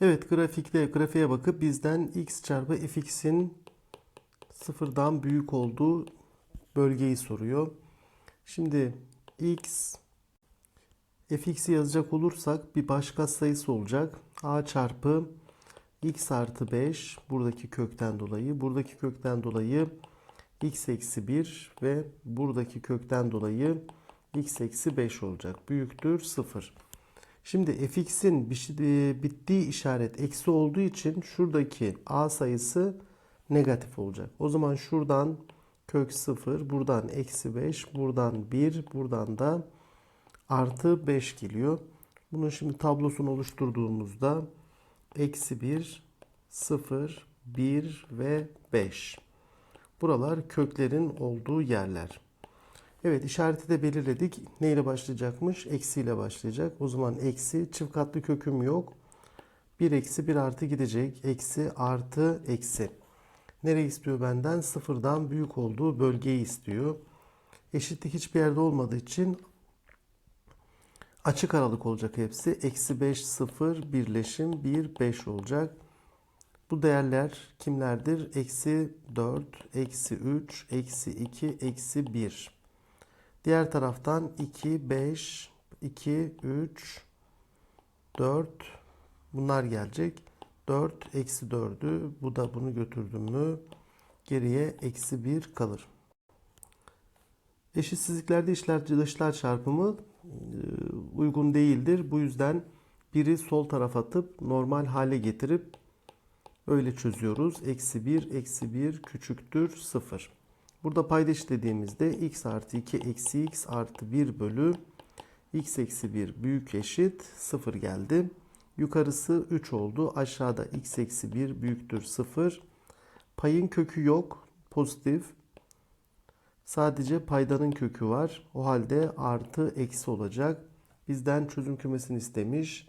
Evet grafikte grafiğe bakıp bizden x çarpı fx'in sıfırdan büyük olduğu bölgeyi soruyor. Şimdi x fx'i yazacak olursak bir başka sayısı olacak. a çarpı x artı 5 buradaki kökten dolayı buradaki kökten dolayı x eksi 1 ve buradaki kökten dolayı x eksi 5 olacak. Büyüktür 0. Şimdi fx'in e, bittiği işaret eksi olduğu için şuradaki a sayısı negatif olacak. O zaman şuradan kök 0, buradan eksi 5, buradan 1, buradan da artı 5 geliyor. Bunun şimdi tablosunu oluşturduğumuzda eksi 1, 0, 1 ve 5. Buralar köklerin olduğu yerler. Evet işareti de belirledik. Ne ile başlayacakmış? Eksi ile başlayacak. O zaman eksi çift katlı köküm yok. 1 eksi 1 artı gidecek. Eksi artı eksi. Nereyi istiyor benden? Sıfırdan büyük olduğu bölgeyi istiyor. Eşitlik hiçbir yerde olmadığı için açık aralık olacak hepsi. Eksi 5 0 birleşim 1 5 olacak. Bu değerler kimlerdir? Eksi 4, eksi 3, eksi 2, eksi 1. Diğer taraftan 2, 5, 2, 3, 4 bunlar gelecek. 4 eksi 4'ü bu da bunu götürdüm mü geriye eksi 1 kalır. Eşitsizliklerde işler dışlar çarpımı e, uygun değildir. Bu yüzden biri sol tarafa atıp normal hale getirip öyle çözüyoruz. Eksi 1 eksi 1 küçüktür 0. Burada paydaş dediğimizde x artı 2 eksi x artı 1 bölü x eksi 1 büyük eşit 0 geldi. Yukarısı 3 oldu. Aşağıda x eksi 1 büyüktür 0. Payın kökü yok. Pozitif. Sadece paydanın kökü var. O halde artı eksi olacak. Bizden çözüm kümesini istemiş.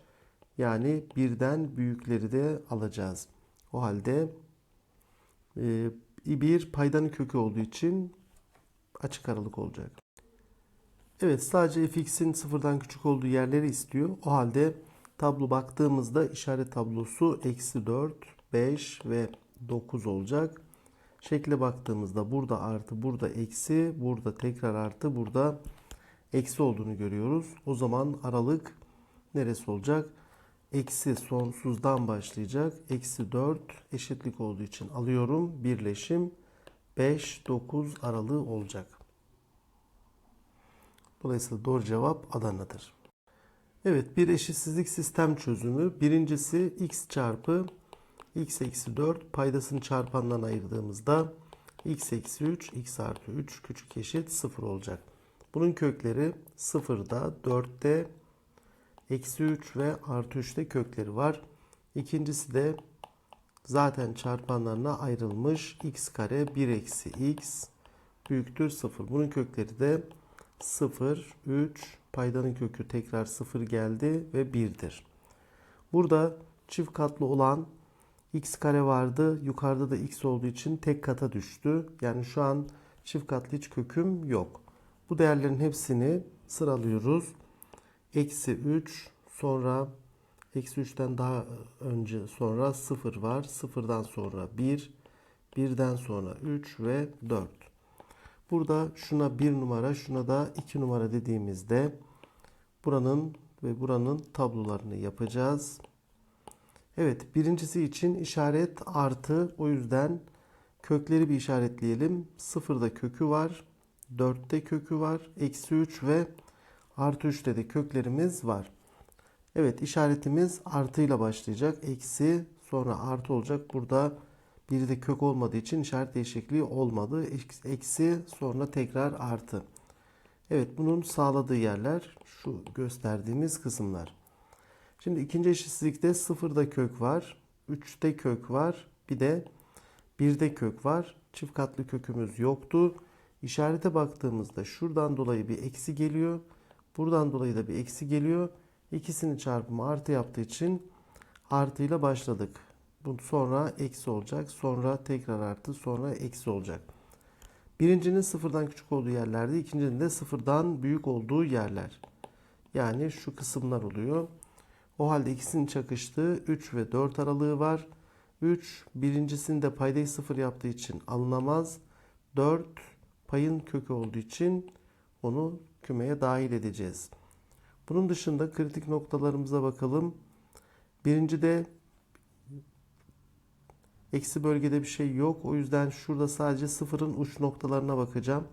Yani birden büyükleri de alacağız. O halde e, bir paydanın kökü olduğu için açık aralık olacak. Evet sadece fx'in sıfırdan küçük olduğu yerleri istiyor. O halde tablo baktığımızda işaret tablosu eksi 4, 5 ve 9 olacak. Şekle baktığımızda burada artı, burada eksi, burada tekrar artı, burada eksi olduğunu görüyoruz. O zaman aralık neresi olacak? Eksi sonsuzdan başlayacak. Eksi 4 eşitlik olduğu için alıyorum. Birleşim 5, 9 aralığı olacak. Dolayısıyla doğru cevap Adana'dır. Evet bir eşitsizlik sistem çözümü. Birincisi x çarpı x eksi 4 paydasını çarpandan ayırdığımızda x eksi 3 x artı 3 küçük eşit 0 olacak. Bunun kökleri 0'da 4'te eksi 3 ve artı 3'te kökleri var. İkincisi de zaten çarpanlarına ayrılmış x kare 1 eksi x büyüktür 0. Bunun kökleri de 0, 3, paydanın kökü tekrar 0 geldi ve 1'dir. Burada çift katlı olan x kare vardı. Yukarıda da x olduğu için tek kata düştü. Yani şu an çift katlı hiç köküm yok. Bu değerlerin hepsini sıralıyoruz. Eksi 3 sonra eksi 3'ten daha önce sonra 0 var. 0'dan sonra 1 1'den sonra 3 ve 4. Burada şuna 1 numara şuna da 2 numara dediğimizde buranın ve buranın tablolarını yapacağız. Evet birincisi için işaret artı o yüzden kökleri bir işaretleyelim. Sıfırda kökü var. 4'te kökü var. Eksi 3 ve artı 3'te de köklerimiz var. Evet işaretimiz artıyla başlayacak. Eksi sonra artı olacak. Burada biri de kök olmadığı için işaret değişikliği olmadı. Eksi sonra tekrar artı. Evet bunun sağladığı yerler şu gösterdiğimiz kısımlar. Şimdi ikinci eşitsizlikte sıfırda kök var. 3'te kök var. Bir de 1'de kök var. Çift katlı kökümüz yoktu. İşarete baktığımızda şuradan dolayı bir eksi geliyor. Buradan dolayı da bir eksi geliyor. İkisini çarpımı artı yaptığı için artıyla başladık. Bu sonra eksi olacak. Sonra tekrar artı. Sonra eksi olacak. Birincinin sıfırdan küçük olduğu yerlerde, ikincinin de sıfırdan büyük olduğu yerler. Yani şu kısımlar oluyor. O halde ikisinin çakıştığı 3 ve 4 aralığı var. 3 birincisinde paydayı 0 yaptığı için alınamaz. 4 payın kökü olduğu için onu kümeye dahil edeceğiz. Bunun dışında kritik noktalarımıza bakalım. Birincide eksi bölgede bir şey yok. O yüzden şurada sadece sıfırın uç noktalarına bakacağım.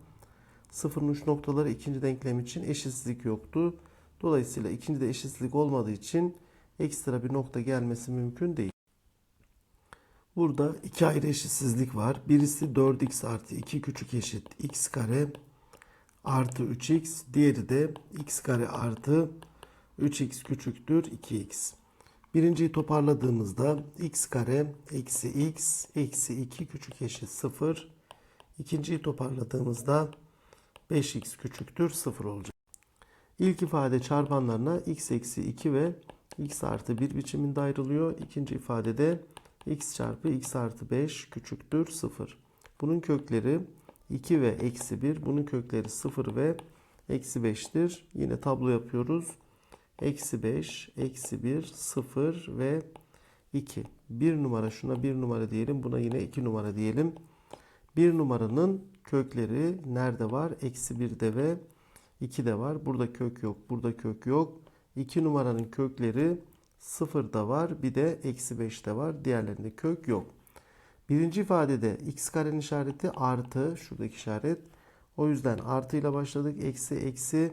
Sıfırın uç noktaları ikinci denklem için eşitsizlik yoktu. Dolayısıyla ikinci de eşitsizlik olmadığı için ekstra bir nokta gelmesi mümkün değil. Burada iki ayrı eşitsizlik var. Birisi 4x artı 2 küçük eşit x kare artı 3x. Diğeri de x kare artı 3x küçüktür 2x. Birinciyi toparladığımızda x kare eksi x eksi 2 küçük eşit 0. İkinciyi toparladığımızda 5x küçüktür 0 olacak. İlk ifade çarpanlarına x eksi 2 ve x artı 1 biçiminde ayrılıyor. İkinci ifadede x çarpı x artı 5 küçüktür 0. Bunun kökleri 2 ve eksi 1. Bunun kökleri 0 ve eksi 5'tir. Yine tablo yapıyoruz. Eksi 5, eksi 1, 0 ve 2. 1 numara şuna 1 numara diyelim. Buna yine 2 numara diyelim. 1 numaranın kökleri nerede var? Eksi 1'de ve 2'de var. Burada kök yok. Burada kök yok. 2 numaranın kökleri 0'da var. Bir de eksi 5'te var. Diğerlerinde kök yok. Birinci ifadede x karenin işareti artı. Şuradaki işaret. O yüzden artı ile başladık. Eksi eksi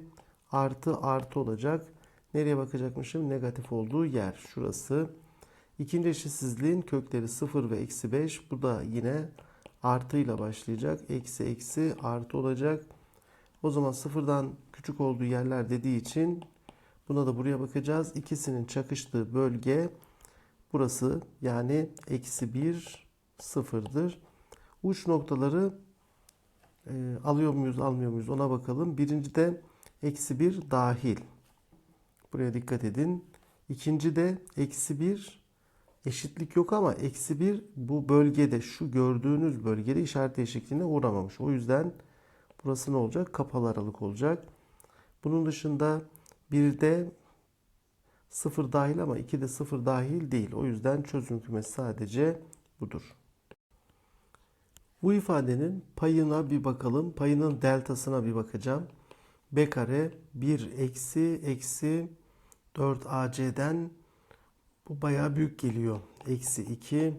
artı artı olacak. Nereye bakacakmışım? Negatif olduğu yer. Şurası. İkinci eşitsizliğin kökleri 0 ve eksi 5. Bu da yine artı ile başlayacak. Eksi eksi artı olacak. O zaman sıfırdan küçük olduğu yerler dediği için buna da buraya bakacağız. İkisinin çakıştığı bölge burası. Yani eksi 1 sıfırdır. Uç noktaları e, alıyor muyuz almıyor muyuz ona bakalım. Birincide eksi 1 dahil. Buraya dikkat edin. İkinci de eksi 1 eşitlik yok ama eksi 1 bu bölgede şu gördüğünüz bölgede işaret değişikliğine uğramamış. O yüzden burası ne olacak? Kapalı aralık olacak. Bunun dışında 1'de 0 dahil ama 2'de 0 dahil değil. O yüzden çözüm kümesi sadece budur. Bu ifadenin payına bir bakalım. Payının deltasına bir bakacağım. B kare 1 eksi eksi 4 AC'den bu bayağı büyük geliyor. Eksi 2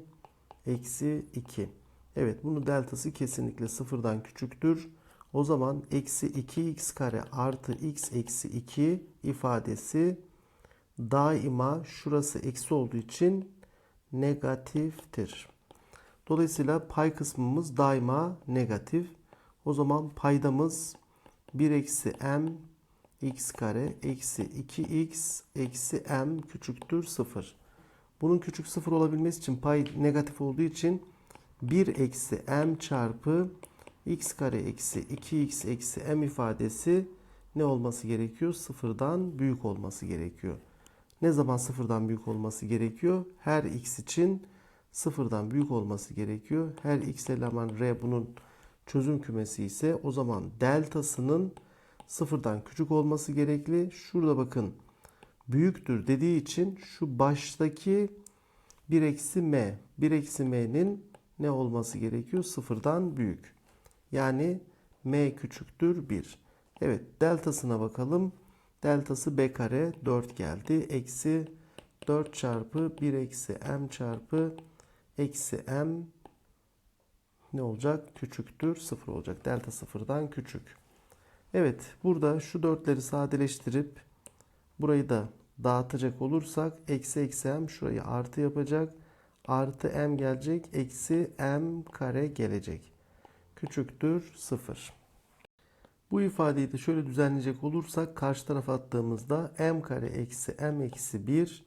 eksi 2. Evet bunun deltası kesinlikle sıfırdan küçüktür. O zaman eksi 2x kare artı x eksi 2 ifadesi daima şurası eksi olduğu için negatiftir. Dolayısıyla pay kısmımız daima negatif. O zaman paydamız 1 eksi m x kare eksi 2x eksi m küçüktür 0. Bunun küçük 0 olabilmesi için pay negatif olduğu için 1 eksi m çarpı x kare eksi 2x eksi m ifadesi ne olması gerekiyor? Sıfırdan büyük olması gerekiyor. Ne zaman sıfırdan büyük olması gerekiyor? Her x için sıfırdan büyük olması gerekiyor. Her x eleman r bunun çözüm kümesi ise o zaman deltasının sıfırdan küçük olması gerekli. Şurada bakın büyüktür dediği için şu baştaki 1 eksi m. 1 eksi m'nin ne olması gerekiyor? Sıfırdan büyük. Yani m küçüktür 1. Evet deltasına bakalım. Deltası b kare 4 geldi. Eksi 4 çarpı 1 eksi m çarpı eksi m ne olacak? Küçüktür 0 olacak. Delta sıfırdan küçük. Evet burada şu dörtleri sadeleştirip burayı da dağıtacak olursak eksi eksi m şurayı artı yapacak. Artı m gelecek. Eksi m kare gelecek. Küçüktür 0. Bu ifadeyi de şöyle düzenleyecek olursak karşı tarafa attığımızda m kare eksi m eksi 1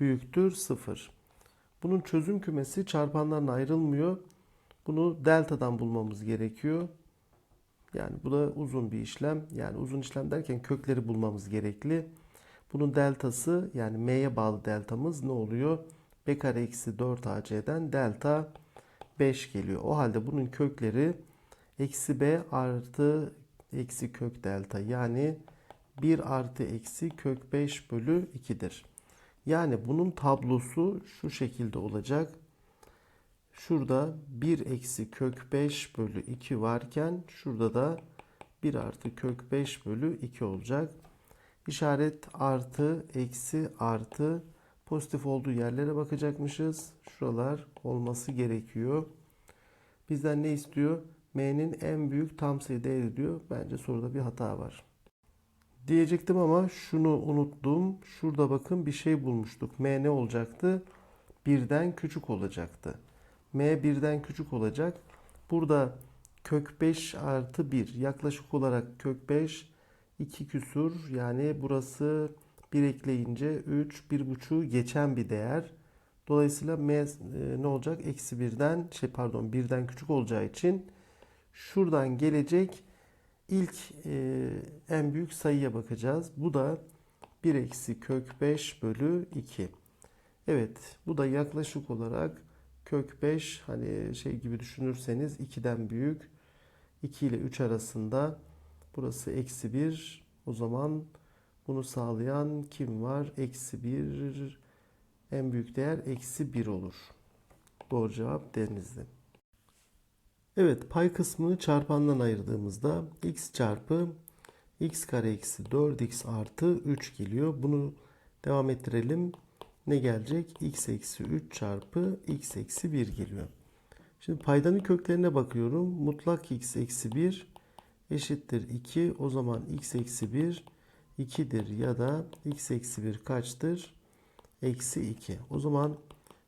büyüktür 0. Bunun çözüm kümesi çarpanlarına ayrılmıyor. Bunu delta'dan bulmamız gerekiyor. Yani bu da uzun bir işlem. Yani uzun işlem derken kökleri bulmamız gerekli. Bunun deltası yani m'ye bağlı deltamız ne oluyor? b kare eksi 4 ac'den delta 5 geliyor. O halde bunun kökleri eksi b artı eksi kök delta yani 1 artı eksi kök 5 bölü 2'dir. Yani bunun tablosu şu şekilde olacak. Şurada 1 eksi kök 5 bölü 2 varken şurada da 1 artı kök 5 bölü 2 olacak. İşaret artı, eksi, artı pozitif olduğu yerlere bakacakmışız. Şuralar olması gerekiyor. Bizden ne istiyor? M'nin en büyük tam sayı değeri diyor. Bence soruda bir hata var. Diyecektim ama şunu unuttum. Şurada bakın bir şey bulmuştuk. M ne olacaktı? Birden küçük olacaktı. M birden küçük olacak. Burada kök 5 artı 1 yaklaşık olarak kök 5 2 küsur yani burası 1 ekleyince 3 1,5 geçen bir değer. Dolayısıyla M e, ne olacak? Eksi 1'den şey pardon 1'den küçük olacağı için şuradan gelecek ilk e, en büyük sayıya bakacağız. Bu da 1 eksi kök 5 bölü 2. Evet bu da yaklaşık olarak kök 5 hani şey gibi düşünürseniz 2'den büyük 2 ile 3 arasında burası eksi 1 o zaman bunu sağlayan kim var? Eksi 1 en büyük değer eksi 1 olur. Doğru cevap denizli. Evet pay kısmını çarpandan ayırdığımızda x çarpı x kare eksi 4x artı 3 geliyor. Bunu devam ettirelim. Ne gelecek? x eksi 3 çarpı x eksi 1 geliyor. Şimdi paydanın köklerine bakıyorum. Mutlak x eksi 1 eşittir 2. O zaman x eksi 1 2'dir ya da x eksi 1 kaçtır? Eksi 2. O zaman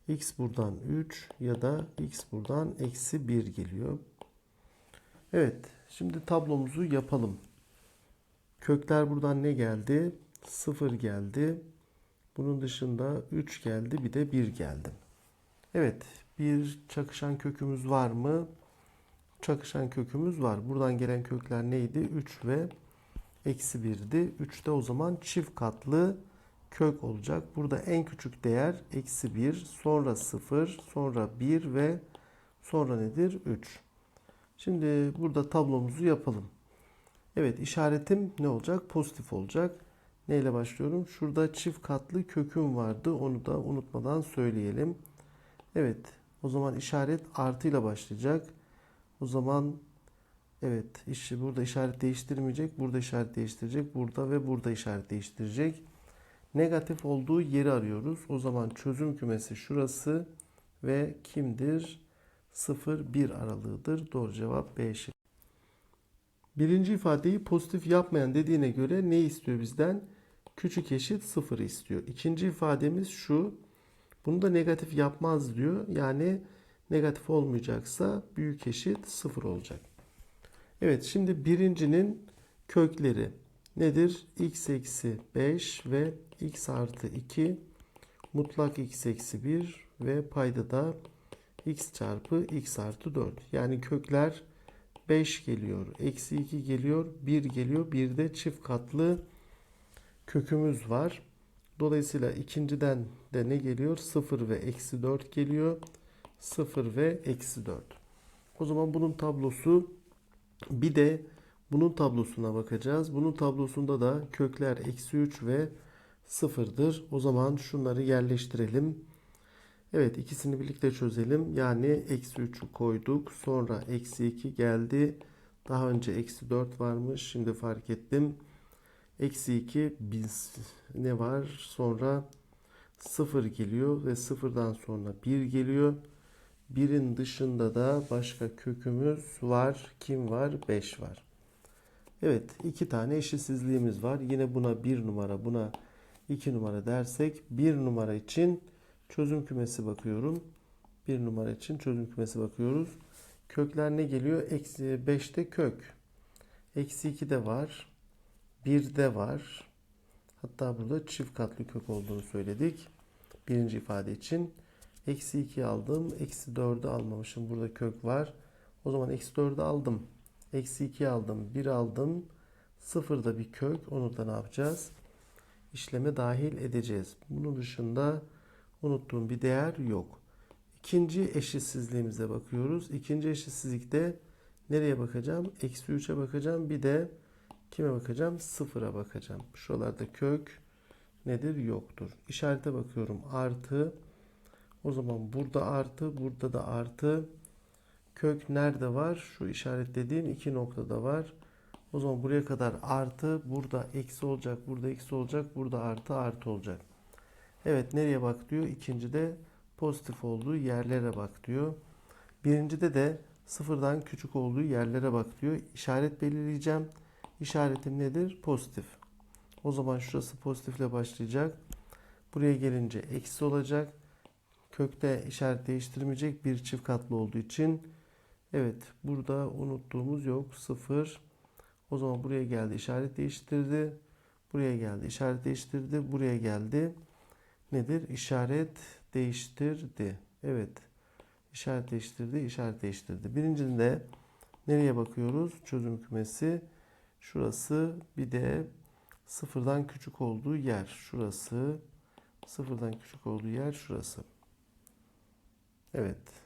x buradan 3 ya da x buradan eksi 1 geliyor. Evet şimdi tablomuzu yapalım. Kökler buradan ne geldi? 0 geldi. Bunun dışında 3 geldi bir de 1 geldi. Evet bir çakışan kökümüz var mı? Çakışan kökümüz var. Buradan gelen kökler neydi? 3 ve eksi 1'di. 3 de o zaman çift katlı kök olacak. Burada en küçük değer eksi 1, sonra 0, sonra 1 ve sonra nedir? 3. Şimdi burada tablomuzu yapalım. Evet işaretim ne olacak? Pozitif olacak. Neyle başlıyorum? Şurada çift katlı köküm vardı. Onu da unutmadan söyleyelim. Evet o zaman işaret artıyla başlayacak. O zaman evet işi burada işaret değiştirmeyecek. Burada işaret değiştirecek. Burada ve burada işaret değiştirecek. Negatif olduğu yeri arıyoruz. O zaman çözüm kümesi şurası ve kimdir? 0-1 aralığıdır. Doğru cevap B şıkkı. Birinci ifadeyi pozitif yapmayan dediğine göre ne istiyor bizden? Küçük eşit 0 istiyor. İkinci ifademiz şu. Bunu da negatif yapmaz diyor. Yani negatif olmayacaksa büyük eşit 0 olacak. Evet şimdi birincinin kökleri nedir? x eksi 5 ve x artı 2 mutlak x eksi 1 ve payda da x çarpı x artı 4. Yani kökler 5 geliyor, eksi 2 geliyor, 1 geliyor. Bir de çift katlı kökümüz var. Dolayısıyla ikinciden de ne geliyor? 0 ve eksi 4 geliyor. 0 ve eksi 4. O zaman bunun tablosu bir de bunun tablosuna bakacağız. Bunun tablosunda da kökler eksi 3 ve 0'dır. O zaman şunları yerleştirelim. Evet ikisini birlikte çözelim. Yani eksi 3'ü koyduk. Sonra eksi 2 geldi. Daha önce eksi 4 varmış. Şimdi fark ettim. Eksi 2 biz ne var? Sonra 0 geliyor ve 0'dan sonra 1 geliyor. 1'in dışında da başka kökümüz var. Kim var? 5 var. Evet iki tane eşitsizliğimiz var. Yine buna 1 numara buna 2 numara dersek 1 numara için çözüm kümesi bakıyorum. 1 numara için çözüm kümesi bakıyoruz. Kökler ne geliyor? Eksi 5'te kök. Eksi 2 de var. 1 de var. Hatta burada çift katlı kök olduğunu söyledik. Birinci ifade için. Eksi 2 aldım. Eksi 4'ü almamışım. Burada kök var. O zaman eksi 4'ü aldım. Eksi 2 aldım. 1 aldım. 0'da bir kök. Onu da ne yapacağız? İşleme dahil edeceğiz. Bunun dışında unuttuğum bir değer yok. İkinci eşitsizliğimize bakıyoruz. İkinci eşitsizlikte nereye bakacağım? Eksi 3'e bakacağım. Bir de kime bakacağım? Sıfıra bakacağım. Şuralarda kök nedir? Yoktur. İşarete bakıyorum. Artı. O zaman burada artı, burada da artı. Kök nerede var? Şu işaretlediğim iki noktada var. O zaman buraya kadar artı, burada eksi olacak, burada eksi olacak, burada artı, artı olacak. Evet nereye bak diyor? İkincide pozitif olduğu yerlere bak diyor. Birincide de sıfırdan küçük olduğu yerlere bak diyor. İşaret belirleyeceğim. İşaretim nedir? Pozitif. O zaman şurası pozitifle başlayacak. Buraya gelince eksi olacak. Kökte işaret değiştirmeyecek. Bir çift katlı olduğu için. Evet burada unuttuğumuz yok. Sıfır. O zaman buraya geldi işaret değiştirdi. Buraya geldi işaret değiştirdi. Buraya geldi. Nedir? İşaret değiştirdi. Evet. İşaret değiştirdi, işaret değiştirdi. Birincinde nereye bakıyoruz? Çözüm kümesi. Şurası bir de sıfırdan küçük olduğu yer. Şurası sıfırdan küçük olduğu yer şurası. Evet.